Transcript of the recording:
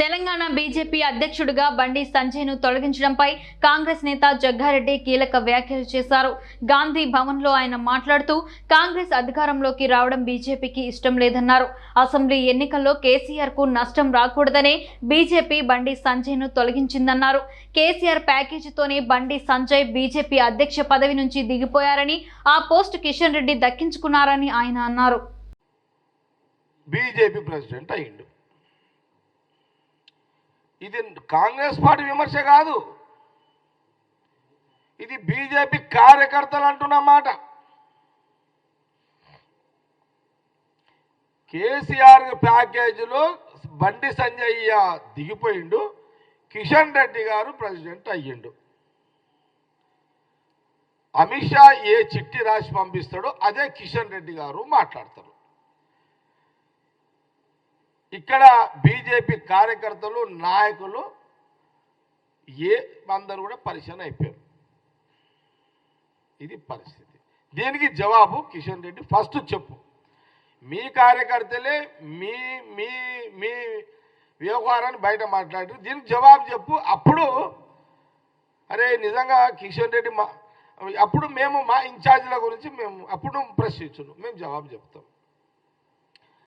Telangana BJP అధ్యక్షుడిగా బండి సంజయ్ను తొలగించడంపై కాంగ్రెస్ నేత జగ్గారెడ్డి కీలక వ్యాఖ్యలు చేశారు. గాంధీ భవన్లో ఆయన మాట్లాడుతూ కాంగ్రెస్ అధికారంలోకి రావడం బీజేపీకి ఇష్టం లేదన్నారు. అసెంబ్లీ ఎన్నికల్లో కేసీఆర్కు నష్టం రాకూడదనే బీజేపీ బండి సంజయ్ను తొలగించిందన్నారు. కేసీఆర్ ప్యాకేజీతోనే బండి సంజయ్ బీజేపీ అధ్యక్ష పదవి నుంచి దిగిపోయారని ఆ పోస్ట్ కిషన్ రెడ్డి దక్కించుకున్నారని ఆయన అన్నారు. బీజేపీ ప్రెసిడెంట్ అయ్యిండు. ఇది కాంగ్రెస్ పార్టీ విమర్శ కాదు. ఇది బీజేపీ కార్యకర్తలు అంటున్న మాట. కేసీఆర్ ప్యాకేజీలో బండి సంజయ్య దిగిపోయిండు. కిషన్ రెడ్డి గారు ప్రెసిడెంట్ అయ్యిండు. అమిత్ షా ఏ చిట్టి రాసి పంపిస్తాడో అదే కిషన్ రెడ్డి గారు మాట్లాడతారు. ఇక్కడ బీజేపీ కార్యకర్తలు నాయకులు ఏ అందరూ కూడా పరిశీలన అయిపోయారు. ఇది పరిస్థితి. దీనికి జవాబు కిషన్ రెడ్డి. ఫస్ట్ చెప్పు. మీ కార్యకర్తలే మీ మీ మీ వ్యవహారాన్ని బయట మాట్లాడారు. దీనికి జవాబు చెప్పు. అప్పుడు అరే నిజంగా కిషన్ రెడ్డి మా అప్పుడు మేము మా ఇన్ఛార్జీల గురించి మేము అప్పుడు ప్రశ్నించును మేము జవాబు చెప్తాం.